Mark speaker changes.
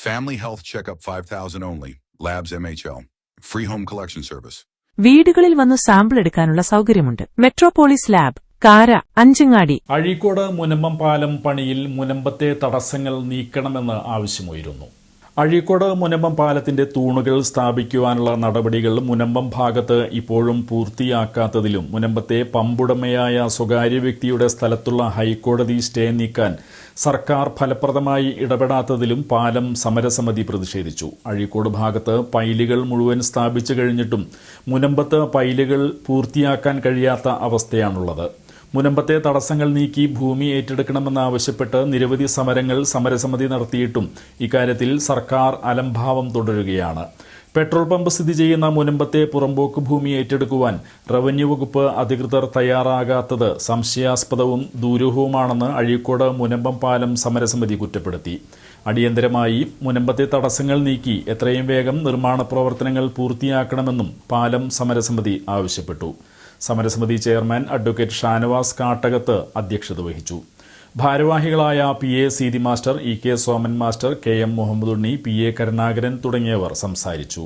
Speaker 1: Family health checkup 5000 only. Labs MHL. Free home collection service.
Speaker 2: വീടുകളിൽ വന്ന് sample എടുക്കാനുള്ള സൗകര്യമുണ്ട് മെട്രോപോളിസ് ലാബ് കാര അഞ്ചങ്ങാടി
Speaker 3: അഴീക്കോട് മുനമ്പം പാലം പണിയിൽ മുനമ്പത്തെ തടസ്സങ്ങൾ നീക്കണമെന്ന് ആവശ്യമുയരുന്നു അഴീക്കോട് മുനമ്പം പാലത്തിന്റെ തൂണുകൾ സ്ഥാപിക്കുവാനുള്ള നടപടികൾ മുനമ്പം ഭാഗത്ത് ഇപ്പോഴും പൂർത്തിയാക്കാത്തതിലും മുനമ്പത്തെ പമ്പുടമയായ സ്വകാര്യ വ്യക്തിയുടെ സ്ഥലത്തുള്ള ഹൈക്കോടതി സ്റ്റേ നീക്കാൻ സർക്കാർ ഫലപ്രദമായി ഇടപെടാത്തതിലും പാലം സമരസമിതി പ്രതിഷേധിച്ചു. അഴീക്കോട് ഭാഗത്ത് പൈലുകൾ മുഴുവൻ സ്ഥാപിച്ചു കഴിഞ്ഞിട്ടും മുനമ്പത്ത് പൈലുകൾ പൂർത്തിയാക്കാൻ കഴിയാത്ത അവസ്ഥയാണുള്ളത്. മുനമ്പത്തെ തടസ്സങ്ങൾ നീക്കി ഭൂമി ഏറ്റെടുക്കണമെന്നാവശ്യപ്പെട്ട് നിരവധി സമരങ്ങൾ സമരസമിതി നടത്തിയിട്ടും ഇക്കാര്യത്തിൽ സർക്കാർ അലംഭാവം തുടരുകയാണ്. പെട്രോൾ പമ്പ് സ്ഥിതി ചെയ്യുന്ന മുനമ്പത്തെ പുറമ്പോക്ക് ഭൂമി ഏറ്റെടുക്കുവാൻ റവന്യൂ വകുപ്പ് അധികൃതർ തയ്യാറാകാത്തത് സംശയാസ്പദവും ദൂരൂഹവുമാണെന്ന് അഴീക്കോട് മുനമ്പം പാലം സമരസമിതി കുറ്റപ്പെടുത്തി. അടിയന്തരമായി മുനമ്പത്തെ തടസ്സങ്ങൾ നീക്കി എത്രയും വേഗം നിർമ്മാണ പ്രവർത്തനങ്ങൾ പൂർത്തിയാക്കണമെന്നും പാലം സമരസമിതി ആവശ്യപ്പെട്ടു. സമരസമിതി ചെയർമാൻ അഡ്വക്കേറ്റ് ഷാനവാസ് കാട്ടകത്ത് അധ്യക്ഷത വഹിച്ചു. ഭാരവാഹികളായ P A Seethi master E K Soman master K M Muhammad Unni P A Karunakaran തുടങ്ങിയവർ സംസാരിച്ചു.